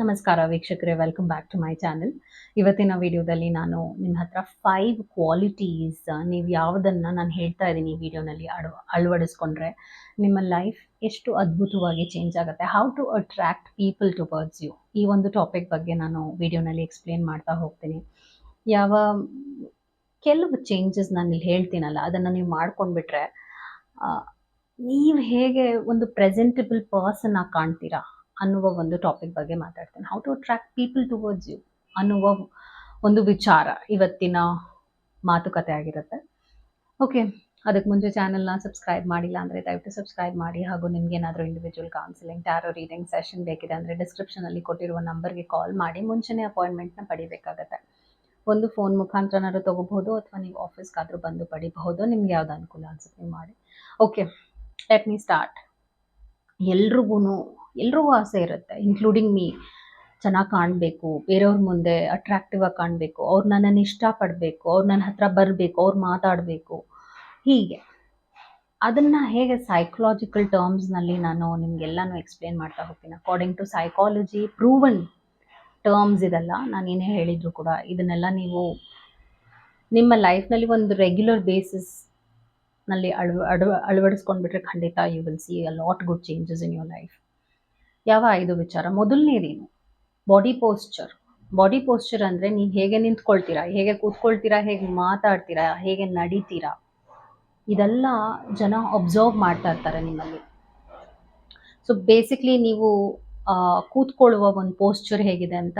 ನಮಸ್ಕಾರ ವೀಕ್ಷಕರೇ welcome back to my channel ಇವತ್ತಿನ ವಿಡಿಯೋದಲ್ಲಿ ನಾನು ನಿಮ್ಮ ಹತ್ರ ಫೈವ್ ಕ್ವಾಲಿಟೀಸ್ ನೀವು ಯಾವುದನ್ನು ನಾನು ಹೇಳ್ತಾ ಇದ್ದೀನಿ ಈ ವಿಡಿಯೋನಲ್ಲಿ ಅಳವ, ಅಳವಡಿಸ್ಕೊಂಡ್ರೆ ನಿಮ್ಮ ಲೈಫ್ ಎಷ್ಟು ಅದ್ಭುತವಾಗಿ ಚೇಂಜ್ ಆಗುತ್ತೆ. How to attract people towards you ಈ ಒಂದು ಟಾಪಿಕ್ ಬಗ್ಗೆ ನಾನು ವಿಡಿಯೋನಲ್ಲಿ ಎಕ್ಸ್ಪ್ಲೇನ್ ಮಾಡ್ತಾ ಹೋಗ್ತೀನಿ. ಯಾವ, ಕೆಲವು ಚೇಂಜಸ್ ನಾನು ಇಲ್ಲಿ ಹೇಳ್ತೀನಲ್ಲ, ಅದನ್ನು ನೀವು ಮಾಡ್ಕೊಂಡ್ಬಿಟ್ರೆ ನೀವು ಹೇಗೆ ಒಂದು ಪ್ರೆಸೆಂಟಬಲ್ ಪರ್ಸನ್ ಆಗಿ ಕಾಣ್ತೀರಾ? ಅನ್ನುವ ಒಂದು ಟಾಪಿಕ್ ಬಗ್ಗೆ ಮಾತಾಡ್ತೇನೆ. How to attract people towards you ಅನ್ನುವ ಒಂದು ವಿಚಾರ ಇವತ್ತಿನ ಮಾತುಕತೆ ಆಗಿರುತ್ತೆ. ಓಕೆ ಅದಕ್ಕೆ ಮುಂಚೆ ಚಾನಲ್ನ ಸಬ್ಸ್ಕ್ರೈಬ್ ಮಾಡಿಲ್ಲ ಅಂದರೆ ದಯವಿಟ್ಟು ಸಬ್ಸ್ಕ್ರೈಬ್ ಮಾಡಿ ಹಾಗೂ ನಿಮ್ಗೆ ಏನಾದರೂ individual counselling tarot reading session ಬೇಕಿದೆ ಅಂದರೆ ಡಿಸ್ಕ್ರಿಪ್ಷನಲ್ಲಿ ಕೊಟ್ಟಿರುವ ನಂಬರ್ಗೆ ಕಾಲ್ ಮಾಡಿ. ಮುಂಚೆನೇ ಅಪಾಯಿಂಟ್ಮೆಂಟ್ನ ಪಡಿಬೇಕಾಗತ್ತೆ. ಒಂದು ಫೋನ್ ಮುಖಾಂತರನಾದ್ರೂ ತೊಗೋಬಹುದು ಅಥವಾ ನೀವು ಆಫೀಸ್ಗಾದರೂ ಬಂದು ಪಡಿಬಹುದು. ನಿಮ್ಗೆ ಯಾವ್ದು ಅನುಕೂಲ ಅನ್ಸುತ್ತೆ ಮಾಡಿ. ಓಕೆ ಲೆಟ್ ಮೀ ಸ್ಟಾರ್ಟ್ ಎಲ್ರಿಗೂ ಎಲ್ರಿಗೂ ಆಸೆ ಇರುತ್ತೆ ಇನ್ಕ್ಲೂಡಿಂಗ್ ಮೀ ಚೆನ್ನಾಗಿ ಕಾಣಬೇಕು, ಬೇರೆಯವ್ರ ಮುಂದೆ ಅಟ್ರಾಕ್ಟಿವ್ ಆಗಿ ಕಾಣಬೇಕು, ಅವ್ರು ನನ್ನನ್ನು ಇಷ್ಟಪಡಬೇಕು, ಅವ್ರು ನನ್ನ ಹತ್ರ ಬರಬೇಕು, ಅವ್ರು ಮಾತಾಡಬೇಕು. ಹೀಗೆ. ಅದನ್ನು ಹೇಗೆ ಸೈಕಲಾಜಿಕಲ್ ಟರ್ಮ್ಸ್ನಲ್ಲಿ ನಾನು ನಿಮಗೆಲ್ಲನೂ ಎಕ್ಸ್ಪ್ಲೇನ್ ಮಾಡ್ತಾ ಹೋಗ್ತೀನಿ. According to psychology proven terms ಇದೆಲ್ಲ ನಾನು ಏನೇ ಹೇಳಿದರೂ ಕೂಡ ಇದನ್ನೆಲ್ಲ ನೀವು ನಿಮ್ಮ ಲೈಫ್ನಲ್ಲಿ ಒಂದು ರೆಗ್ಯುಲರ್ ಬೇಸಿಸ್ನಲ್ಲಿ ಅಳವ ಅಳವ ಅಳವಡಿಸ್ಕೊಂಡ್ಬಿಟ್ರೆ ಖಂಡಿತ you will see a lot good changes in your life ಯಾವ ಐದು ವಿಚಾರ? ಮೊದಲನೇದೇನು ಬಾಡಿ ಪೋಸ್ಚರ್ ಬಾಡಿ ಪೋಸ್ಚರ್ ಅಂದರೆ ನೀವು ಹೇಗೆ ನಿಂತ್ಕೊಳ್ತೀರಾ? ಹೇಗೆ ಕೂತ್ಕೊಳ್ತೀರಾ? ಹೇಗೆ ಮಾತಾಡ್ತೀರಾ? ಹೇಗೆ ನಡೀತೀರಾ? ಇದೆಲ್ಲ ಜನ ಅಬ್ಸರ್ವ್ ಮಾಡ್ತಾ ಇರ್ತಾರೆ ನಿಮ್ಮಲ್ಲಿ. ಸೊ ಬೇಸಿಕ್ಲಿ ನೀವು ಕೂತ್ಕೊಳ್ಳುವ ಒಂದು ಪೋಸ್ಚರ್ ಹೇಗಿದೆ ಅಂತ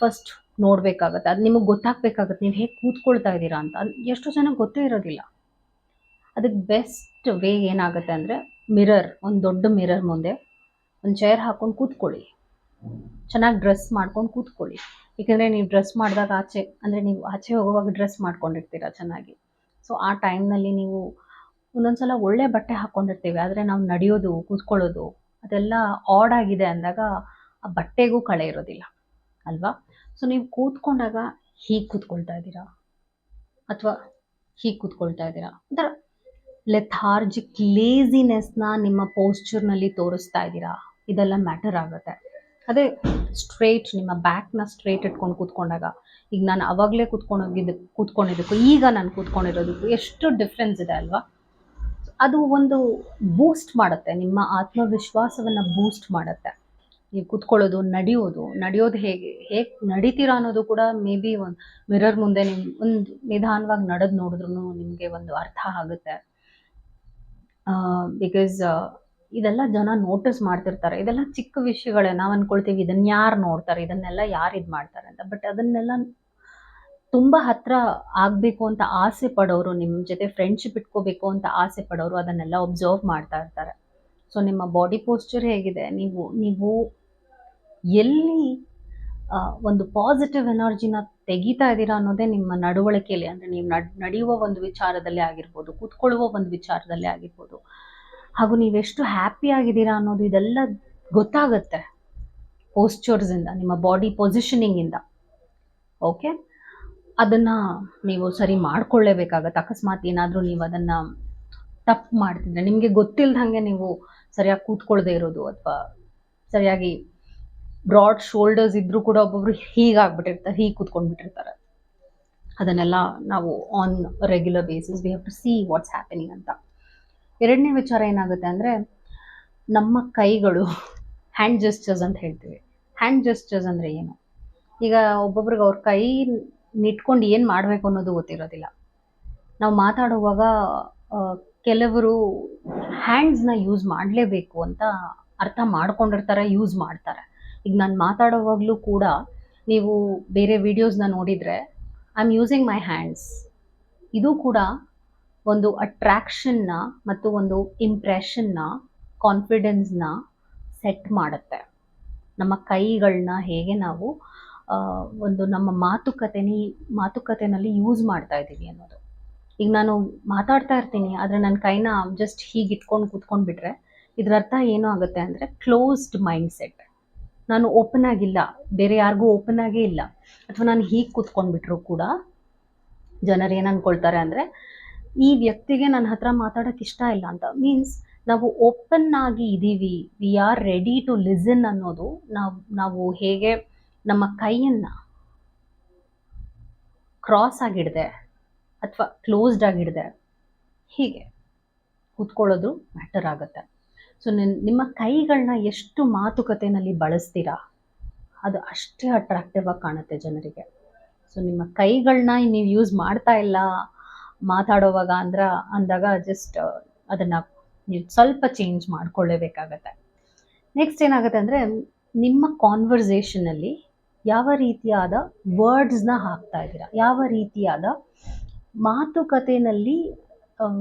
ಫಸ್ಟ್ ನೋಡಬೇಕಾಗತ್ತೆ. ಅದು ನಿಮಗೆ ಗೊತ್ತಾಗಬೇಕಾಗತ್ತೆ. ನೀವು ಹೇಗೆ ಕೂತ್ಕೊಳ್ತಾ ಇದ್ದೀರಾ ಅಂತ. ಎಷ್ಟೋ ಎಷ್ಟು ಜನಕ್ಕೆ ಗೊತ್ತೇ ಇರೋದಿಲ್ಲ. ಅದಕ್ಕೆ ಬೆಸ್ಟ್ ವೇ ಏನಾಗುತ್ತೆ ಅಂದರೆ ಮಿರರ್ ಒಂದು ದೊಡ್ಡ ಮಿರರ್ ಮುಂದೆ ಒಂದು ಚೇರ್ ಹಾಕೊಂಡು ಕೂತ್ಕೊಳ್ಳಿ. ಚೆನ್ನಾಗಿ ಡ್ರೆಸ್ ಮಾಡ್ಕೊಂಡು ಕೂತ್ಕೊಳ್ಳಿ. ಏಕೆಂದರೆ ನೀವು ಡ್ರೆಸ್ ಮಾಡಿದಾಗ ಆಚೆ, ಅಂದರೆ ನೀವು ಆಚೆ ಹೋಗುವಾಗ ಡ್ರೆಸ್ ಮಾಡ್ಕೊಂಡಿರ್ತೀರ ಚೆನ್ನಾಗಿ. ಸೊ ಆ ಟೈಮ್ನಲ್ಲಿ ನೀವು ಒಂದೊಂದ್ಸಲ ಒಳ್ಳೆ ಬಟ್ಟೆ ಹಾಕ್ಕೊಂಡಿರ್ತೀವಿ ಆದರೆ ನಾವು ನಡೆಯೋದು, ಕೂತ್ಕೊಳ್ಳೋದು, ಅದೆಲ್ಲ ಆಡ್ ಆಗಿದೆ ಅಂದಾಗ ಆ ಬಟ್ಟೆಗೂ ಕಳೆ ಇರೋದಿಲ್ಲ. ಅಲ್ವಾ? ಸೊ ನೀವು ಕೂತ್ಕೊಂಡಾಗ ಹೀಗೆ ಕೂತ್ಕೊಳ್ತಾ ಇದ್ದೀರಾ? ಅಥವಾ ಹೀಗೆ ಕೂತ್ಕೊಳ್ತಾ ಇದ್ದೀರಾ? ಒಂಥರ ಲೆಥಾರ್ಜಿಕ್ ಲೇಸಿನೆಸ್ನ ನಿಮ್ಮ ಪೋಸ್ಚರ್ನಲ್ಲಿ ತೋರಿಸ್ತಾ ಇದ್ದೀರಾ? ಇದೆಲ್ಲ ಮ್ಯಾಟರ್ ಆಗುತ್ತೆ. ಅದೇ ಸ್ಟ್ರೇಟ್ ನಿಮ್ಮ ಬ್ಯಾಕ್ನ ಸ್ಟ್ರೇಟ್ ಇಟ್ಕೊಂಡು ಕೂತ್ಕೊಂಡಾಗ, ಈಗ ನಾನು ಅವಾಗಲೇ ಕೂತ್ಕೊಂಡೋಗಿದ್ದು, ಕೂತ್ಕೊಂಡಿದ್ದಕ್ಕೂ, ಈಗ ನಾನು ಕೂತ್ಕೊಂಡಿರೋದಕ್ಕೂ ಎಷ್ಟು ಡಿಫ್ರೆನ್ಸ್ ಇದೆ ಅಲ್ವಾ? ಅದು ಒಂದು ಬೂಸ್ಟ್ ಮಾಡುತ್ತೆ, ನಿಮ್ಮ ಆತ್ಮವಿಶ್ವಾಸವನ್ನು ಬೂಸ್ಟ್ ಮಾಡುತ್ತೆ. ನೀವು ಕೂತ್ಕೊಳ್ಳೋದು, ನಡೆಯೋದು ನಡೆಯೋದು ಹೇಗೆ ಹೇಗೆ ನಡೀತೀರಾ ಅನ್ನೋದು ಕೂಡ ಮೇ ಬಿ ಒಂದು ಮಿರರ್ ಮುಂದೆ ನಿಮ್ಮ ಒಂದು ನಿಧಾನವಾಗಿ ನಡೆದು ನೋಡಿದ್ರು ನಿಮಗೆ ಒಂದು ಅರ್ಥ ಆಗುತ್ತೆ. ಬಿಕಾಸ್ ಇದೆಲ್ಲ ಜನ ನೋಟಿಸ್ ಮಾಡ್ತಿರ್ತಾರೆ. ಇದೆಲ್ಲ ಚಿಕ್ಕ ವಿಷಯಗಳೇ. ನಾವು ಅನ್ಕೊಳ್ತೀವಿ ಇದನ್ನ ಯಾರು ನೋಡ್ತಾರೆ? ಇದನ್ನೆಲ್ಲ ಯಾರು ಇದು ಮಾಡ್ತಾರೆ ಅಂತ. ಬಟ್ ಅದನ್ನೆಲ್ಲ ತುಂಬ ಹತ್ರ ಆಗಬೇಕು ಅಂತ ಆಸೆ ಪಡೋರು ನಿಮ್ಮ ಜೊತೆ ಫ್ರೆಂಡ್ಶಿಪ್ ಇಟ್ಕೋಬೇಕು ಅಂತ ಆಸೆ ಪಡೋರು ಅದನ್ನೆಲ್ಲ ಒಬ್ಸರ್ವ್ ಮಾಡ್ತಾ ಇರ್ತಾರೆ. ಸೊ ನಿಮ್ಮ ಬಾಡಿ ಪೋಸ್ಚರ್ ಹೇಗಿದೆ? ನೀವು ನೀವು ಎಲ್ಲಿ ಒಂದು ಪಾಸಿಟಿವ್ ಎನರ್ಜಿನ ತೆಗಿತಾ ಇದ್ದೀರಾ ಅನ್ನೋದೇ ನಿಮ್ಮ ನಡವಳಿಕೆಯಲ್ಲಿ. ಅಂದರೆ ನೀವು ನಡ್, ನಡೆಯುವ ಒಂದು ವಿಚಾರದಲ್ಲಿ ಆಗಿರ್ಬೋದು, ಕೂತ್ಕೊಳ್ಳುವ ಒಂದು ವಿಚಾರದಲ್ಲಿ ಆಗಿರ್ಬೋದು. ಹಾಗೂ ನೀವೆಷ್ಟು ಹ್ಯಾಪಿ ಆಗಿದ್ದೀರಾ ಅನ್ನೋದು ಇದೆಲ್ಲ ಗೊತ್ತಾಗುತ್ತೆ ಪೋಸ್ಚರ್ಸಿಂದ ನಿಮ್ಮ ಬಾಡಿ ಪೊಸಿಷನಿಂಗಿಂದ ಓಕೆ ಅದನ್ನು ನೀವು ಸರಿ ಮಾಡ್ಕೊಳ್ಳೇಬೇಕಾಗತ್ತೆ. ಅಕಸ್ಮಾತ್ ಏನಾದರೂ ನೀವು ಅದನ್ನು ತಪ್ಪು ಮಾಡ್ತಿದ್ರೆ, ನಿಮಗೆ ಗೊತ್ತಿಲ್ದಂಗೆ ನೀವು ಸರಿಯಾಗಿ ಕೂತ್ಕೊಳ್ಳದೆ ಇರೋದು ಅಥವಾ ಸರಿಯಾಗಿ ಬ್ರಾಡ್ ಶೋಲ್ಡರ್ಸ್ ಇದ್ದರೂ ಕೂಡ ಒಬ್ಬೊಬ್ರು ಹೀಗಾಗ್ಬಿಟ್ಟಿರ್ತಾರೆ, ಹೀಗೆ ಕೂತ್ಕೊಂಡ್ಬಿಟ್ಟಿರ್ತಾರೆ. ಅದನ್ನೆಲ್ಲ ನಾವು on regular basis we have to see what's happening ಅಂತ. ಎರಡನೇ ವಿಚಾರ ಏನಾಗುತ್ತೆ ಅಂದರೆ ನಮ್ಮ ಕೈಗಳು ಹ್ಯಾಂಡ್ ಜೆಸ್ಚರ್ಸ್ ಅಂತ ಹೇಳ್ತೀವಿ. ಹ್ಯಾಂಡ್ ಜೆಸ್ಚರ್ಸ್ ಅಂದರೆ ಏನು? ಈಗ ಒಬ್ಬೊಬ್ರಿಗೆ ಅವ್ರ ಕೈ ನಿಟ್ಕೊಂಡು ಏನು ಮಾಡಬೇಕು ಅನ್ನೋದು ಗೊತ್ತಿರೋದಿಲ್ಲ. ನಾವು ಮಾತಾಡುವಾಗ ಕೆಲವರು ಹ್ಯಾಂಡ್ಸ್ನ ಯೂಸ್ ಮಾಡಲೇಬೇಕು ಅಂತ ಅರ್ಥ ಮಾಡ್ಕೊಂಡಿರ್ತಾರೆ ಯೂಸ್ ಮಾಡ್ತಾರೆ. ಈಗ ನಾನು ಮಾತಾಡೋವಾಗಲೂ ಕೂಡ ನೀವು ಬೇರೆ ವಿಡಿಯೋಸ್ನ ನೋಡಿದರೆ I am using my hands ಇದು ಕೂಡ ಒಂದು ಅಟ್ರ್ಯಾಕ್ಷನ್ನ ಮತ್ತು ಒಂದು ಇಂಪ್ರೆಷನ್ನ ಕಾನ್ಫಿಡೆನ್ಸ್ನ ಸೆಟ್ ಮಾಡುತ್ತೆ. ನಮ್ಮ ಕೈಗಳನ್ನ ಹೇಗೆ ನಾವು ಒಂದು ನಮ್ಮ ಮಾತುಕತೆನಿ, ಮಾತುಕತೆನಲ್ಲಿ ಯೂಸ್ ಮಾಡ್ತಾ ಇದ್ದೀವಿ ಅನ್ನೋದು. ಈಗ ನಾನು ಮಾತಾಡ್ತಾ ಇರ್ತೀನಿ, ಆದರೆ ನನ್ನ ಕೈನ ಜಸ್ಟ್ ಹೀಗೆ ಇಟ್ಕೊಂಡು ಕೂತ್ಕೊಂಡ್ಬಿಟ್ರೆ ಇದರ ಅರ್ಥ ಏನು ಆಗುತ್ತೆ ಅಂದರೆ ಕ್ಲೋಸ್ಡ್ ಮೈಂಡ್ ಸೆಟ್ ನಾನು ಓಪನ್ ಆಗಿಲ್ಲ, ಬೇರೆ ಯಾರಿಗೂ ಓಪನ್ ಆಗೇ ಇಲ್ಲ. ಅಥವಾ ನಾನು ಹೀಗೆ ಕೂತ್ಕೊಂಡ್ಬಿಟ್ರು ಕೂಡ ಜನರು ಏನು ಅಂದ್ಕೊಳ್ತಾರೆ ಅಂದರೆ ಈ ವ್ಯಕ್ತಿಗೆ ನನ್ನ ಹತ್ರ ಮಾತಾಡೋಕ್ಕೆ ಇಷ್ಟ ಇಲ್ಲ ಅಂತ. ಮೀನ್ಸ್ ನಾವು ಓಪನ್ ಆಗಿ ಇದ್ದೀವಿ we are ready to listen ಅನ್ನೋದು ನಾವು ನಾವು ಹೇಗೆ ನಮ್ಮ ಕೈಯನ್ನು ಕ್ರಾಸ್ ಆಗಿಡದೆ ಅಥವಾ ಕ್ಲೋಸ್ಡ್ ಆಗಿಡದೆ ಹೀಗೆ ಕೂತ್ಕೊಳ್ಳೋದು ಮ್ಯಾಟರ್ ಆಗುತ್ತೆ. ಸೊ ನಿಮ್ಮ ಕೈಗಳನ್ನ ಎಷ್ಟು ಮಾತುಕತೆಯಲ್ಲಿ ಬಳಸ್ತೀರಾ? ಅದು ಅಷ್ಟೇ ಅಟ್ರಾಕ್ಟಿವ್ ಆಗಿ ಕಾಣುತ್ತೆ ಜನರಿಗೆ. ಸೊ ನಿಮ್ಮ ಕೈಗಳನ್ನ ನೀವು ಯೂಸ್ ಮಾಡ್ತಾ ಇಲ್ಲ ಮಾತಾಡೋವಾಗ ಅಂದ್ರ ಅಂದಾಗ ಜಸ್ಟ್ ಅದನ್ನು ನೀವು ಸ್ವಲ್ಪ ಚೇಂಜ್ ಮಾಡ್ಕೊಳ್ಳೇಬೇಕಾಗತ್ತೆ. ನೆಕ್ಸ್ಟ್ ಏನಾಗುತ್ತೆ ಅಂದರೆ ನಿಮ್ಮ ಕಾನ್ವರ್ಸೇಷನಲ್ಲಿ ಯಾವ ರೀತಿಯಾದ ವರ್ಡ್ಸ್ನ ಹಾಕ್ತಾ ಇದ್ದೀರಾ? ಯಾವ ರೀತಿಯಾದ ಮಾತುಕತೆಯಲ್ಲಿ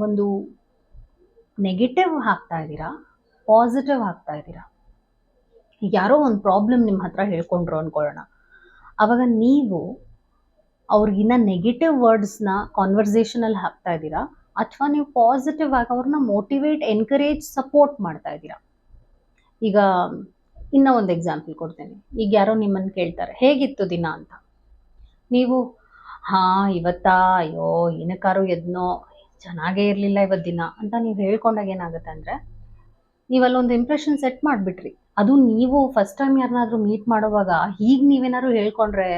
ಒಂದು ನೆಗೆಟಿವ್ ಹಾಕ್ತಾ ಇದ್ದೀರಾ? ಪಾಸಿಟಿವ್ ಹಾಕ್ತಾ ಇದ್ದೀರಾ? ಯಾರೋ ಒಂದು ಪ್ರಾಬ್ಲಮ್ ನಿಮ್ಮ ಹತ್ರ ಹೇಳ್ಕೊಂಡ್ರು ಅನ್ಕೊಳ್ಳೋಣ. ಅವಾಗ ನೀವು ಅವ್ರಿಗಿನ್ನ ನೆಗೆಟಿವ್ ವರ್ಡ್ಸ್ನ ಕಾನ್ವರ್ಸೇಷನಲ್ಲಿ ಹಾಕ್ತಾ ಇದ್ದೀರಾ? ಅಥವಾ ನೀವು ಪಾಸಿಟಿವ್ ಆಗಿ ಅವ್ರನ್ನ ಮೋಟಿವೇಟ್ ಎನ್ಕರೇಜ್ ಸಪೋರ್ಟ್ ಮಾಡ್ತಾ ಇದ್ದೀರಾ? ಈಗ, ಇನ್ನೂ ಒಂದು ಎಕ್ಸಾಂಪಲ್ ಕೊಡ್ತೇನೆ. ಈಗ ಯಾರೋ ನಿಮ್ಮನ್ನು ಕೇಳ್ತಾರೆ, ಹೇಗಿತ್ತು ದಿನ ಅಂತ? ನೀವು, ಹಾಂ, ಇವತ್ತಾ? ಅಯ್ಯೋ, ಏನಕ್ಕಾರು ಎದ್ನೋ? ಚೆನ್ನಾಗೇ ಇರಲಿಲ್ಲ ಇವತ್ತು ದಿನ. ಅಂತ ನೀವು ಹೇಳ್ಕೊಂಡಾಗ ಏನಾಗುತ್ತೆ ಅಂದರೆ, ನೀವಲ್ಲೊಂದು ಇಂಪ್ರೆಷನ್ ಸೆಟ್ ಮಾಡಿಬಿಟ್ರಿ. ಅದು ನೀವು ಫಸ್ಟ್ ಟೈಮ್ ಯಾರನ್ನಾದ್ರೂ ಮೀಟ್ ಮಾಡುವಾಗ ಹೀಗೆ ನೀವೇನಾದ್ರು ಹೇಳ್ಕೊಂಡ್ರೆ,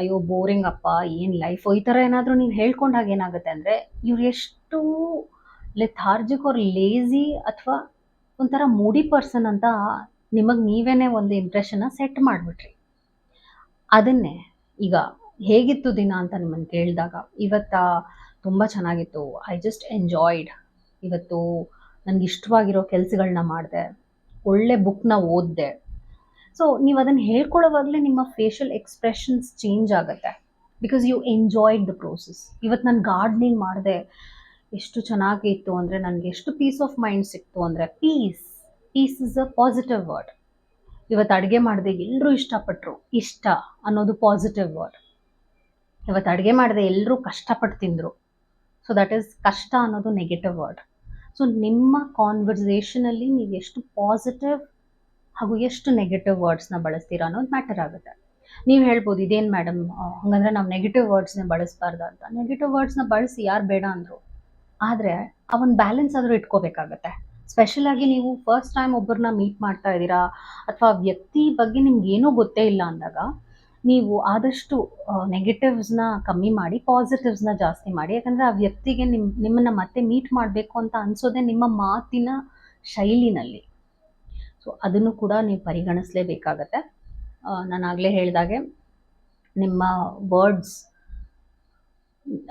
ಅಯ್ಯೋ ಬೋರಿಂಗ್ ಅಪ್ಪ, ಏನು ಲೈಫ್ ಈ ಥರ ಏನಾದರೂ ನೀವು ಹೇಳ್ಕೊಂಡಾಗ ಏನಾಗುತ್ತೆ? ಅಂದರೆ ಇವ್ರು ಎಷ್ಟು ಲೆಥಾರ್ಜಿಕ್ ಅವ್ರ ಲೇಝಿ ಅಥವಾ ಒಂಥರ ಮೂಡಿ ಪರ್ಸನ್ ಅಂತ ನಿಮಗೆ ನೀವೇನೇ ಒಂದು ಇಂಪ್ರೆಷನ್ನ ಸೆಟ್ ಮಾಡಿಬಿಟ್ರಿ. ಅದನ್ನೇ ಈಗ ಹೇಗಿತ್ತು ದಿನ ಅಂತ ನಿಮ್ಮನ್ನು ಕೇಳಿದಾಗ, ಇವತ್ತ ತುಂಬ ಚೆನ್ನಾಗಿತ್ತು ಐ ಜಸ್ಟ್ ಎಂಜಾಯ್ಡ್ ಇವತ್ತು ನನಗೆ ಇಷ್ಟವಾಗಿರೋ ಕೆಲಸಗಳನ್ನ ಮಾಡಿದೆ. ಒಳ್ಳೆ ಬುಕ್ನ ಓದ್ದೆ. ಸೊ ನೀವು ಅದನ್ನು ಹೇಳ್ಕೊಳ್ಳೋವಾಗಲೇ ನಿಮ್ಮ ಫೇಶಿಯಲ್ ಎಕ್ಸ್ಪ್ರೆಷನ್ಸ್ ಚೇಂಜ್ ಆಗುತ್ತೆ. Because you enjoyed the process ಇವತ್ತು ನಾನು ಗಾರ್ಡ್ನಿಂಗ್ ಮಾಡಿದೆ. ಎಷ್ಟು ಚೆನ್ನಾಗಿತ್ತು ಅಂದರೆ ನನಗೆ ಎಷ್ಟು ಪೀಸ್ ಆಫ್ ಮೈಂಡ್ ಸಿಕ್ತು ಅಂದರೆ peace peace is a positive word ಇವತ್ತು ಅಡುಗೆ ಮಾಡಿದೆ ಎಲ್ಲರೂ ಇಷ್ಟಪಟ್ಟರು ಇಷ್ಟ ಅನ್ನೋದು ಪಾಸಿಟಿವ್ ವರ್ಡ್ ಇವತ್ತು ಅಡುಗೆ ಮಾಡಿದೆ ಎಲ್ಲರೂ ಕಷ್ಟಪಟ್ಟು ತಿಂದರು. ಸೊ ದಟ್ ಈಸ್ ಕಷ್ಟ ಅನ್ನೋದು ನೆಗೆಟಿವ್ ವರ್ಡ್ ಸೊ ನಿಮ್ಮ ಕಾನ್ವರ್ಸೇಷನಲ್ಲಿ ನೀವು ಎಷ್ಟು ಪಾಸಿಟಿವ್ ಹಾಗೂ ಎಷ್ಟು ನೆಗೆಟಿವ್ ವರ್ಡ್ಸ್ನ ಬಳಸ್ತೀರಾ ಅನ್ನೋದು ಮ್ಯಾಟರ್ ಆಗುತ್ತೆ. ನೀವು ಹೇಳ್ಬೋದು, ಇದೇನು ಮೇಡಮ್ ಹಂಗಂದ್ರೆ ನಾವು ನೆಗೆಟಿವ್ ವರ್ಡ್ಸ್ನ ಬಳಸಬಾರ್ದು ಅಂತ. ನೆಗೆಟಿವ್ ವರ್ಡ್ಸ್ನ ಬಳಸಿ ಯಾರು ಬೇಡ ಅಂದರು, ಆದರೆ ಅವನ್ ಬ್ಯಾಲೆನ್ಸ್ ಆದರೂ ಇಟ್ಕೋಬೇಕಾಗತ್ತೆ. ಸ್ಪೆಷಲ್ ಆಗಿ ನೀವು ಫಸ್ಟ್ ಟೈಮ್ ಒಬ್ಬರನ್ನ ಮೀಟ್ ಮಾಡ್ತಾ ಇದ್ದೀರಾ, ಅಥವಾ ವ್ಯಕ್ತಿ ಬಗ್ಗೆ ನಿಮ್ಗೆ ಏನೂ ಗೊತ್ತೇ ಇಲ್ಲ ಅಂದಾಗ ನೀವು ಆದಷ್ಟು ನೆಗೆಟಿವ್ಸ್ನ ಕಮ್ಮಿ ಮಾಡಿ ಪಾಸಿಟಿವ್ಸ್ನ ಜಾಸ್ತಿ ಮಾಡಿ. ಯಾಕಂದರೆ ಆ ವ್ಯಕ್ತಿಗೆ ನಿಮ್ಮ ನಿಮ್ಮನ್ನು ಮತ್ತೆ ಮೀಟ್ ಮಾಡಬೇಕು ಅಂತ ಅನಿಸೋದೇ ನಿಮ್ಮ ಮಾತಿನ ಶೈಲಿನಲ್ಲಿ. ಸೊ ಅದನ್ನು ಕೂಡ ನೀವು ಪರಿಗಣಿಸಲೇಬೇಕಾಗತ್ತೆ. ನಾನು ಆಗಲೇ ಹೇಳಿದಾಗೆ, ನಿಮ್ಮ ವರ್ಡ್ಸ್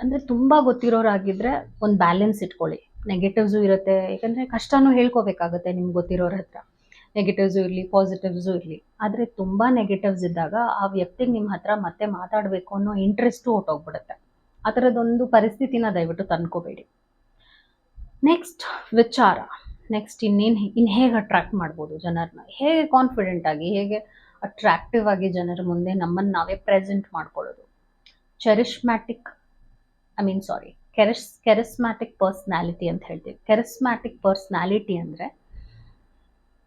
ಅಂದರೆ ತುಂಬ ಗೊತ್ತಿರೋರಾಗಿದ್ದರೆ ಒಂದು ಬ್ಯಾಲೆನ್ಸ್ ಇಟ್ಕೊಳ್ಳಿ. ನೆಗೆಟಿವ್ಸು ಇರುತ್ತೆ. ಯಾಕಂದರೆ ಕಷ್ಟನೂ ಹೇಳ್ಕೋಬೇಕಾಗತ್ತೆ ನಿಮ್ಗೆ ಗೊತ್ತಿರೋರ ಹತ್ರ. ನೆಗೆಟಿವ್ಸು ಇರಲಿ ಪಾಸಿಟಿವ್ಸು ಇರಲಿ. ಆದರೆ ತುಂಬ ನೆಗೆಟಿವ್ಸ್ ಇದ್ದಾಗ ಆ ವ್ಯಕ್ತಿಗೆ ನಿಮ್ಮ ಹತ್ರ ಮತ್ತೆ ಮಾತಾಡಬೇಕು ಅನ್ನೋ ಇಂಟ್ರೆಸ್ಟು ಹೊಟ್ಟೋಗ್ಬಿಡುತ್ತೆ ಆ ಥರದ್ದೊಂದು ಪರಿಸ್ಥಿತಿನ ದಯವಿಟ್ಟು ತಂದ್ಕೋಬೇಡಿ. ನೆಕ್ಸ್ಟ್ ವಿಚಾರ. ನೆಕ್ಸ್ಟ್ ಇನ್ನೇನು ಇನ್ನು ಹೇಗೆ ಅಟ್ರ್ಯಾಕ್ಟ್ ಮಾಡ್ಬೋದು ಜನರನ್ನ ಹೇಗೆ ಕಾನ್ಫಿಡೆಂಟ್ ಆಗಿ, ಹೇಗೆ ಅಟ್ರಾಕ್ಟಿವ್ ಆಗಿ ಜನರ ಮುಂದೆ ನಮ್ಮನ್ನು ನಾವೇ ಪ್ರೆಸೆಂಟ್ ಮಾಡ್ಕೊಳ್ಳೋದು? ಚೆರಿಷ್ಮ್ಯಾಟಿಕ್ ಐ ಮೀನ್ ಸಾರಿ ಕೆರಿಸ್ ಕೆರಿಸ್ಮ್ಯಾಟಿಕ್ ಪರ್ಸ್ನಾಲಿಟಿ ಅಂತ ಹೇಳ್ತೀವಿ. ಕೆರಿಸ್ಮ್ಯಾಟಿಕ್ ಪರ್ಸ್ನಾಲಿಟಿ ಅಂದರೆ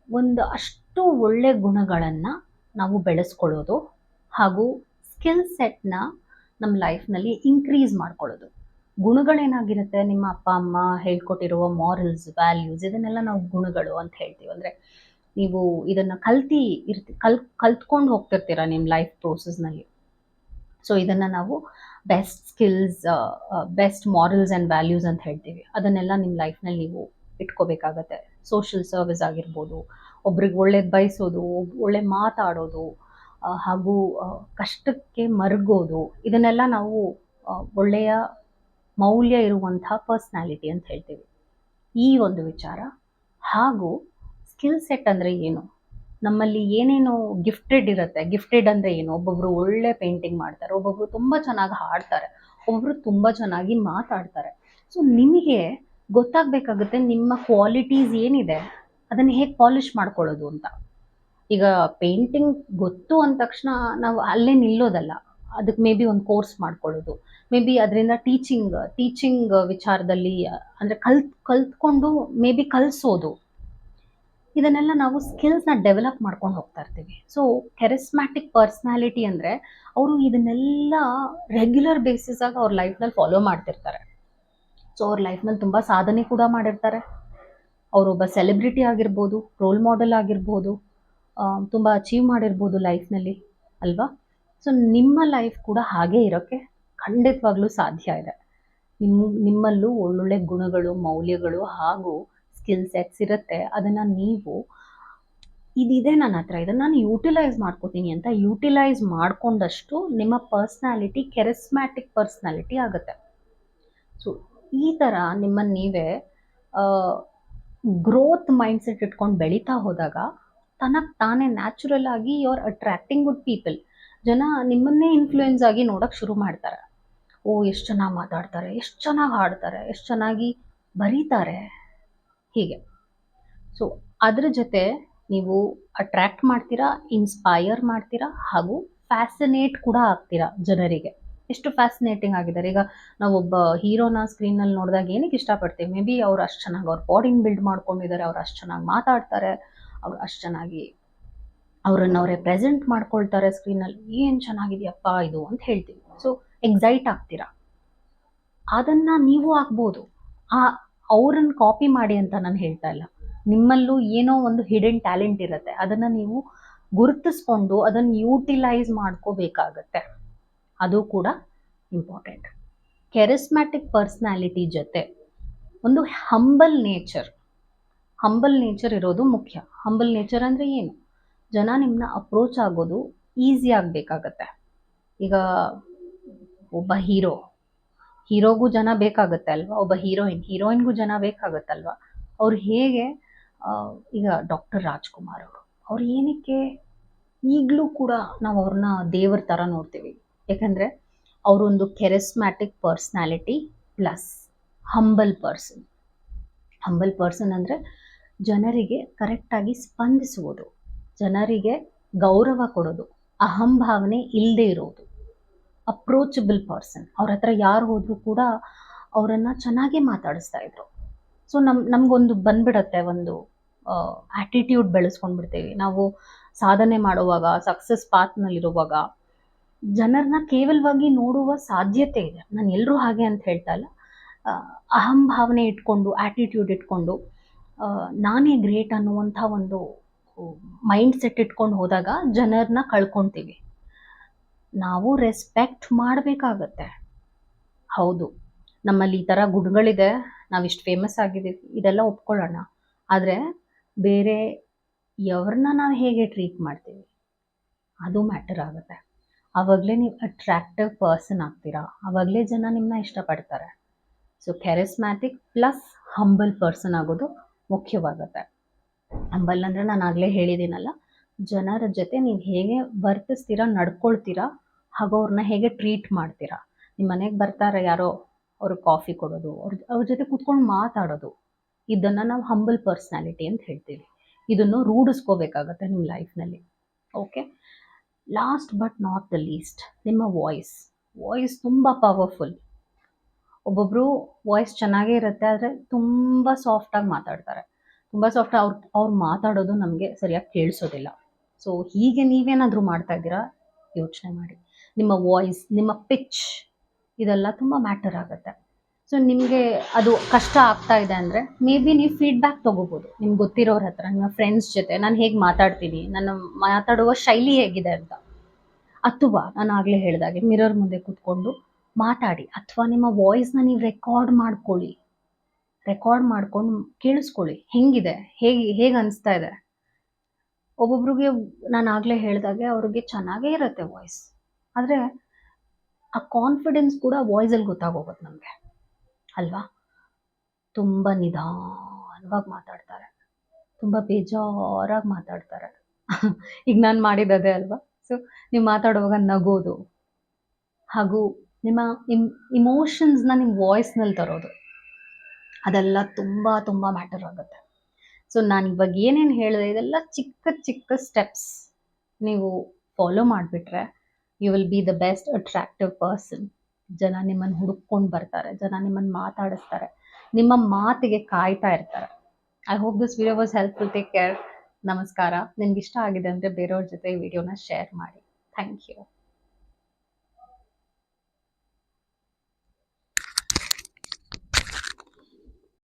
ಒಂದು ಅಷ್ಟು ಒಳ್ಳೆ ಗುಣಗಳನ್ನು ನಾವು ಬೆಳೆಸ್ಕೊಳ್ಳೋದು ಹಾಗೂ ಸ್ಕಿಲ್ ಸೆಟ್ನ ನಮ್ಮ ಲೈಫ್ನಲ್ಲಿ ಇನ್ಕ್ರೀಸ್ ಮಾಡ್ಕೊಳ್ಳೋದು. ಗುಣಗಳೇನಾಗಿರುತ್ತೆ? ನಿಮ್ಮ ಅಪ್ಪ, ಅಮ್ಮ ಹೇಳ್ಕೊಟ್ಟಿರುವ ಮಾರಲ್ಸ್ ವ್ಯಾಲ್ಯೂಸ್ ಇದನ್ನೆಲ್ಲ ನಾವು ಗುಣಗಳು ಅಂತ ಹೇಳ್ತೀವಿ. ಅಂದರೆ ನೀವು ಇದನ್ನು ಕಲ್ತಿ ಇರ್ತಿ, ಕಲ್, ಕಲ್ತ್ಕೊಂಡು ಹೋಗ್ತಿರ್ತೀರ ನಿಮ್ಮ ಲೈಫ್ ಪ್ರೋಸೆಸ್ನಲ್ಲಿ ಸೊ ಇದನ್ನು ನಾವು best skills best morals and values ಅಂತ ಹೇಳ್ತೀವಿ. ಅದನ್ನೆಲ್ಲ ನಿಮ್ಮ ಲೈಫ್ನಲ್ಲಿ ನೀವು ಇಟ್ಕೋಬೇಕಾಗತ್ತೆ. ಸೋಷಿಯಲ್ ಸರ್ವಿಸ್ ಆಗಿರ್ಬೋದು, ಒಬ್ರಿಗೆ ಒಳ್ಳೇದು ಬಯಸೋದು ಒಳ್ಳೆ ಮಾತಾಡೋದು ಹಾಗೂ ಕಷ್ಟಕ್ಕೆ ಮರುಗೋದು, ಇದನ್ನೆಲ್ಲ ನಾವು ಒಳ್ಳೆಯ ಮೌಲ್ಯ ಇರುವಂಥ ಪರ್ಸ್ನಾಲಿಟಿ ಅಂತ ಹೇಳ್ತೀವಿ. ಈ ಒಂದು ವಿಚಾರ ಹಾಗೂ ಸ್ಕಿಲ್ ಸೆಟ್ ಅಂದರೆ ಏನು? ನಮ್ಮಲ್ಲಿ ಏನೇನು ಗಿಫ್ಟೆಡ್ ಇರುತ್ತೆ ಗಿಫ್ಟೆಡ್ ಅಂದರೆ ಏನು? ಒಬ್ಬೊಬ್ರು ಒಳ್ಳೆ ಪೇಂಟಿಂಗ್ ಮಾಡ್ತಾರೆ, ಒಬ್ಬೊಬ್ರು ತುಂಬ ಚೆನ್ನಾಗಿ ಹಾಡ್ತಾರೆ ಒಬ್ಬರು ತುಂಬ ಚೆನ್ನಾಗಿ ಮಾತಾಡ್ತಾರೆ. ಸೊ ನಿಮಗೆ ಗೊತ್ತಾಗಬೇಕಾಗುತ್ತೆ ನಿಮ್ಮ ಕ್ವಾಲಿಟೀಸ್ ಏನಿದೆ, ಅದನ್ನು ಹೇಗೆ ಪಾಲಿಷ್ ಮಾಡ್ಕೊಳ್ಳೋದು ಅಂತ. ಈಗ ಪೇಂಟಿಂಗ್ ಗೊತ್ತು ಅಂದ ತಕ್ಷಣ ನಾವು ಅಲ್ಲೇ ನಿಲ್ಲೋದಲ್ಲ ಅದಕ್ಕೆ ಮೇ ಬಿ ಒಂದು ಕೋರ್ಸ್ ಮಾಡ್ಕೊಳ್ಳೋದು. ಮೇ ಬಿ ಅದರಿಂದ ಟೀಚಿಂಗ್ ಟೀಚಿಂಗ್ ವಿಚಾರದಲ್ಲಿ, ಅಂದರೆ ಕಲ್ತ್, ಕಲ್ತ್ಕೊಂಡು ಮೇ ಬಿ ಕಲಿಸೋದು. ಇದನ್ನೆಲ್ಲ ನಾವು ಸ್ಕಿಲ್ಸ್ನ ಡೆವಲಪ್ ಮಾಡ್ಕೊಂಡು ಹೋಗ್ತಾ ಇರ್ತೀವಿ. ಸೊ ಕೆರಿಸ್ಮ್ಯಾಟಿಕ್ ಪರ್ಸ್ನಾಲಿಟಿ ಅಂದರೆ ಅವರು ಇದನ್ನೆಲ್ಲ ರೆಗ್ಯುಲರ್ ಬೇಸಿಸ್ ಬೇಸಿಸಾಗಿ ಅವ್ರ ಲೈಫ್ನಲ್ಲಿ ಫಾಲೋ ಮಾಡ್ತಿರ್ತಾರೆ. ಸೊ ಅವ್ರ ಲೈಫ್ನಲ್ಲಿ ತುಂಬ ಸಾಧನೆ ಕೂಡ ಮಾಡಿರ್ತಾರೆ. ಅವರೊಬ್ಬ ಸೆಲೆಬ್ರಿಟಿ ಆಗಿರ್ಬೋದು ರೋಲ್ ಮಾಡೆಲ್ ಆಗಿರ್ಬೋದು ತುಂಬ ಅಚೀವ್ ಮಾಡಿರ್ಬೋದು ಲೈಫ್ನಲ್ಲಿ ಅಲ್ವಾ? ಸೊ ನಿಮ್ಮ ಲೈಫ್ ಕೂಡ ಹಾಗೆ ಇರೋಕ್ಕೆ ಖಂಡಿತವಾಗ್ಲೂ ಸಾಧ್ಯ ಇದೆ. ನಿಮ್ಮ ನಿಮ್ಮಲ್ಲೂ ಒಳ್ಳೊಳ್ಳೆ ಗುಣಗಳು, ಮೌಲ್ಯಗಳು ಹಾಗೂ ಸ್ಕಿಲ್ ಸೆಟ್ಸ್ ಇರುತ್ತೆ. ಅದನ್ನು ನೀವು, ಇದಿದೆ ನನ್ನ ಹತ್ರ. ಇದನ್ನು ನಾನು ಯೂಟಿಲೈಸ್ ಮಾಡ್ಕೋತೀನಿ ಅಂತ ಯೂಟಿಲೈಸ್ ಮಾಡಿಕೊಂಡಷ್ಟು ನಿಮ್ಮ ಪರ್ಸ್ನಾಲಿಟಿ ಕೆರಿಸ್ಮ್ಯಾಟಿಕ್ ಪರ್ಸ್ನಾಲಿಟಿ ಆಗುತ್ತೆ. ಸೊ ಈ ಥರ ನಿಮ್ಮನ್ನು ನೀವೇ ಗ್ರೋತ್ ಮೈಂಡ್ಸೆಟ್ ಇಟ್ಕೊಂಡು ಬೆಳೀತಾ ಹೋದಾಗ ತನಗೆ ತಾನೇ ನ್ಯಾಚುರಲ್ ಆಗಿ you are attracting good people ಜನ ನಿಮ್ಮನ್ನೇ ಇನ್ಫ್ಲೂಯೆನ್ಸ್ ಆಗಿ ನೋಡೋಕೆ ಶುರು ಮಾಡ್ತಾರೆ. ಓ, ಎಷ್ಟು ಚೆನ್ನಾಗಿ ಮಾತಾಡ್ತಾರೆ, ಎಷ್ಟು ಚೆನ್ನಾಗಿ ಹಾಡ್ತಾರೆ, ಎಷ್ಟು ಚೆನ್ನಾಗಿ ಬರೀತಾರೆ. ಹೀಗೆ. ಸೊ ಅದ್ರ ಜೊತೆ ನೀವು ಅಟ್ರ್ಯಾಕ್ಟ್ ಮಾಡ್ತೀರಾ ಇನ್ಸ್ಪೈರ್ ಮಾಡ್ತೀರಾ ಹಾಗೂ ಫ್ಯಾಸಿನೇಟ್ ಕೂಡ ಆಗ್ತೀರಾ ಜನರಿಗೆ. ಎಷ್ಟು ಫ್ಯಾಸಿನೇಟಿಂಗ್ ಆಗಿದ್ದಾರೆ. ಈಗ ನಾವು ಒಬ್ಬ ಹೀರೋನ ಸ್ಕ್ರೀನಲ್ಲಿ ನೋಡಿದಾಗ ಏನಕ್ಕೆ ಇಷ್ಟಪಡ್ತೀವಿ? ಮೇ ಬಿ ಅವ್ರು ಅಷ್ಟು ಚೆನ್ನಾಗಿ ಅವ್ರ ಬಾಡಿನ ಬಿಲ್ಡ್ ಮಾಡ್ಕೊಂಡಿದ್ದಾರೆ, ಅವ್ರು ಅಷ್ಟು ಚೆನ್ನಾಗಿ ಮಾತಾಡ್ತಾರೆ, ಅವ್ರು ಅಷ್ಟು ಚೆನ್ನಾಗಿ ಅವರನ್ನು ಅವರೇ ಪ್ರೆಸೆಂಟ್ ಮಾಡ್ಕೊಳ್ತಾರೆ ಸ್ಕ್ರೀನಲ್ಲಿ ಏನು ಚೆನ್ನಾಗಿದೆಯಪ್ಪ ಇದು ಅಂತ ಹೇಳ್ತೀವಿ. ಸೊ ಎಕ್ಸೈಟ್ ಆಗ್ತೀರಾ? ಅದನ್ನು ನೀವು ಆಗ್ಬೋದು. ಆ ಅವ್ರನ್ನ ಕಾಪಿ ಮಾಡಿ ಅಂತ ನಾನು ಹೇಳ್ತಾ ಇಲ್ಲ. ನಿಮ್ಮಲ್ಲೂ ಏನೋ ಒಂದು ಹಿಡನ್ ಟ್ಯಾಲೆಂಟ್ ಇರುತ್ತೆ. ಅದನ್ನು ನೀವು ಗುರುತಿಸ್ಕೊಂಡು ಅದನ್ನು ಯೂಟಿಲೈಸ್ ಮಾಡ್ಕೋಬೇಕಾಗತ್ತೆ. ಅದು ಕೂಡ ಇಂಪಾರ್ಟೆಂಟ್ ಕೆರಿಸ್ಮ್ಯಾಟಿಕ್ ಪರ್ಸ್ನಾಲಿಟಿ ಜೊತೆ ಒಂದು ಹಂಬಲ್ ನೇಚರ್ ಹಂಬಲ್ ನೇಚರ್ ಇರೋದು ಮುಖ್ಯ. ಹಂಬಲ್ ನೇಚರ್ ಅಂದರೆ ಏನು? ಜನ ನಿಮ್ಮನ್ನ ಅಪ್ರೋಚ್ ಆಗೋದು ಈಸಿ ಆಗಬೇಕಾಗತ್ತೆ. ಈಗ ಒಬ್ಬ ಹೀರೋ ಹೀರೋಗೂ ಜನ ಬೇಕಾಗುತ್ತೆ ಅಲ್ವಾ? ಒಬ್ಬ ಹೀರೋಯಿನ್ ಹೀರೋಯಿನ್ಗೂ ಜನ ಬೇಕಾಗತ್ತಲ್ವಾ? ಅವ್ರು ಹೇಗೆ ಈಗ ಡಾಕ್ಟರ್ ರಾಜ್ಕುಮಾರ್ ಅವರು, ಅವ್ರು ಏನಕ್ಕೆ ಈಗಲೂ ಕೂಡ ನಾವು ಅವ್ರನ್ನ ದೇವ್ರ ಥರ ನೋಡ್ತೀವಿ. ಯಾಕಂದರೆ ಅವರೊಂದು charismatic personality plus humble person humble person ಅಂದರೆ ಜನರಿಗೆ ಕರೆಕ್ಟಾಗಿ ಸ್ಪಂದಿಸುವುದು, ಜನರಿಗೆ ಗೌರವ ಕೊಡೋದು, ಅಹಂಭಾವನೆ ಇಲ್ಲದೆ ಇರೋದು. ಅಪ್ರೋಚಬಲ್ ಪರ್ಸನ್ ಅವ್ರ ಹತ್ರ ಯಾರು ಹೋದರೂ ಕೂಡ ಅವರನ್ನು ಚೆನ್ನಾಗೇ ಮಾತಾಡಿಸ್ತಾ ಇದ್ರು. ಸೊ ನಮ್, ನಮಗೊಂದು ಬಂದ್ಬಿಡತ್ತೆ ಒಂದು ಆ್ಯಟಿಟ್ಯೂಡ್ ಬೆಳೆಸ್ಕೊಂಡ್ಬಿಡ್ತೀವಿ. ನಾವು ಸಾಧನೆ ಮಾಡುವಾಗ ಸಕ್ಸಸ್ ಪಾತ್ನಲ್ಲಿರುವಾಗ ಜನರನ್ನ ಕೇವಲವಾಗಿ ನೋಡುವ ಸಾಧ್ಯತೆ ಇದೆ. ನಾನು ಎಲ್ಲರೂ ಹಾಗೆ ಅಂತ ಹೇಳ್ತಾ ಇಲ್ಲ. ಅಹಂಭಾವನೆ ಇಟ್ಕೊಂಡು ಆ್ಯಟಿಟ್ಯೂಡ್ ಇಟ್ಕೊಂಡು ನಾನೇ ಗ್ರೇಟ್ ಅನ್ನುವಂಥ ಒಂದು ಮೈಂಡ್ ಸೆಟ್ ಇಟ್ಕೊಂಡು ಹೋದಾಗ ಜನರನ್ನ ಕಳ್ಕೊತೀವಿ. ನಾವು ರೆಸ್ಪೆಕ್ಟ್ ಮಾಡಬೇಕಾಗತ್ತೆ. ಹೌದು. ನಮ್ಮಲ್ಲಿ ಈ ಥರ ಗುಣಗಳಿದೆ ನಾವು ಇಷ್ಟು ಫೇಮಸ್ ಆಗಿದ್ದೀವಿ. ಇದೆಲ್ಲ ಒಪ್ಕೊಳ್ಳೋಣ. ಆದರೆ ಬೇರೆ ಎವ್ರನ್ನ ನಾವು ಹೇಗೆ ಟ್ರೀಟ್ ಮಾಡ್ತೀವಿ? ಅದು ಮ್ಯಾಟರ್ ಆಗುತ್ತೆ. ಆವಾಗಲೇ ನೀವು ಅಟ್ರ್ಯಾಕ್ಟಿವ್ ಪರ್ಸನ್ ಆಗ್ತೀರಾ? ಆವಾಗಲೇ ಜನ ನಿಮ್ಮನ್ನ ಇಷ್ಟಪಡ್ತಾರೆ. So charismatic plus humble person ಆಗೋದು ಮುಖ್ಯವಾಗುತ್ತೆ. ಹಂಬಲ್ ಅಂದರೆ ನಾನು ಆಗಲೇ ಹೇಳಿದ್ದೀನಲ್ಲ, ಜನರ ಜೊತೆ ನೀವು ಹೇಗೆ ವರ್ತಿಸ್ತೀರಾ, ನಡ್ಕೊಳ್ತೀರಾ ಹಾಗೂ ಅವ್ರನ್ನ ಹೇಗೆ ಟ್ರೀಟ್ ಮಾಡ್ತೀರಾ? ನಿಮ್ಮ ಮನೆಗೆ ಬರ್ತಾರೆ ಯಾರೋ ಅವ್ರಿಗೆ ಕಾಫಿ ಕೊಡೋದು, ಅವ್ರ ಅವ್ರ ಜೊತೆ ಕೂತ್ಕೊಂಡು ಮಾತಾಡೋದು. ಇದನ್ನು ನಾವು ಹಂಬಲ್ ಪರ್ಸ್ನಾಲಿಟಿ ಅಂತ ಹೇಳ್ತೀವಿ. ಇದನ್ನು ರೂಢಿಸ್ಕೋಬೇಕಾಗತ್ತೆ ನಿಮ್ಮ ಲೈಫ್ನಲ್ಲಿ okay last but not the least ನಿಮ್ಮ ವಾಯ್ಸ್ ವಾಯ್ಸ್ ತುಂಬ ಪವರ್ಫುಲ್ ಒಬ್ಬೊಬ್ಬರು ವಾಯ್ಸ್ ಚೆನ್ನಾಗೇ ಇರುತ್ತೆ, ಆದರೆ ತುಂಬ ಸಾಫ್ಟಾಗಿ ಮಾತಾಡ್ತಾರೆ. ತುಂಬ ಸಾಫ್ಟ್ ಅವ್ರು ಅವ್ರು ಮಾತಾಡೋದು ನಮಗೆ ಸರಿಯಾಗಿ ಕೇಳಿಸೋದಿಲ್ಲ. ಸೊ ಹೀಗೆ ನೀವೇನಾದರೂ ಮಾಡ್ತಾ ಇದ್ದೀರಾ? ಯೋಚನೆ ಮಾಡಿ. ನಿಮ್ಮ ವಾಯ್ಸ್ ನಿಮ್ಮ ಪಿಚ್ ಇದೆಲ್ಲ ತುಂಬ ಮ್ಯಾಟರ್ ಆಗುತ್ತೆ. ಸೊ ನಿಮಗೆ ಅದು ಕಷ್ಟ ಆಗ್ತಾ ಇದೆ ಅಂದರೆ ಮೇ ಬಿ ನೀವು ಫೀಡ್ಬ್ಯಾಕ್ ತೊಗೋಬೋದು. ನಿಮ್ಗೆ ಗೊತ್ತಿರೋರ ಹತ್ರ, ನಿಮ್ಮ ಫ್ರೆಂಡ್ಸ್ ಜೊತೆ. ನಾನು ಹೇಗೆ ಮಾತಾಡ್ತೀನಿ? ನನ್ನ ಮಾತಾಡುವ ಶೈಲಿ ಹೇಗಿದೆ ಅಂತ. ಅಥವಾ ನಾನು ಆಗಲೇ ಹೇಳಿದಾಗೆ ಮಿರರ್ ಮುಂದೆ ಕೂತ್ಕೊಂಡು ಮಾತಾಡಿ. ಅಥವಾ ನಿಮ್ಮ ವಾಯ್ಸ್ನ ನೀವು ರೆಕಾರ್ಡ್ ಮಾಡ್ಕೊಳ್ಳಿ. ರೆಕಾರ್ಡ್ ಮಾಡ್ಕೊಂಡು ಕೇಳಿಸ್ಕೊಳ್ಳಿ. ಹೆಂಗಿದೆ? ಹೇಗೆ ಹೇಗೆ ಅನಿಸ್ತಾ ಇದೆ? ಒಬ್ಬೊಬ್ರಿಗೆ ನಾನು ಆಗಲೇ ಹೇಳಿದಾಗೆ, ಅವ್ರಿಗೆ ಚೆನ್ನಾಗೇ ಇರುತ್ತೆ ವಾಯ್ಸ್ ಆದರೆ, ಆ ಕಾನ್ಫಿಡೆನ್ಸ್ ಕೂಡ ವಾಯ್ಸಲ್ಲಿ ಗೊತ್ತಾಗೋಗುತ್ತೆ ನಮಗೆ. ಅಲ್ವಾ? ತುಂಬ ನಿಧಾನವಾಗಿ ಮಾತಾಡ್ತಾರೆ. ತುಂಬ ಬೇಜಾರಾಗಿ ಮಾತಾಡ್ತಾರೆ. ಈಗ ನಾನು ಮಾಡಿದ್ದದೇ ಅಲ್ವಾ? ಸೊ ನೀವು ಮಾತಾಡುವಾಗ ನಗೋದು. ಹಾಗೂ ನಿಮ್ಮ ಇಮ್ ಇಮೋಷನ್ಸ್ನ ನಿಮ್ಮ ವಾಯ್ಸ್ನಲ್ಲಿ ತರೋದು. ಅದೆಲ್ಲ ತುಂಬ ತುಂಬ ಮ್ಯಾಟರ್ ಆಗುತ್ತೆ. ಸೊ ನಾನು ಇವಾಗ ಏನೇನು ಹೇಳಿದೆ, ಇದೆಲ್ಲ ಚಿಕ್ಕ ಚಿಕ್ಕ ಸ್ಟೆಪ್ಸ್ ನೀವು ಫಾಲೋ ಮಾಡಿಬಿಟ್ರೆ you will be the best attractive person ಜನ ನಿಮ್ಮನ್ನ ಹುಡುಕ್ಕೊಂಡು ಬರ್ತಾರೆ, ಜನ ನಿಮ್ಮನ್ನ ಮಾತಾಡಿಸ್ತಾರೆ, ನಿಮ್ಮ ಮಾತಿಗೆ ಕಾಯ್ತಾ ಇರ್ತಾರೆ. I hope this video was helpful take care ನಮಸ್ಕಾರ. ನಿಮ್ಗೆ ಇಷ್ಟ ಆಗಿದೆ ಅಂದರೆ ಬೇರೆಯವ್ರ ಜೊತೆ ಈ ವಿಡಿಯೋನ ಶೇರ್ ಮಾಡಿ. Thank you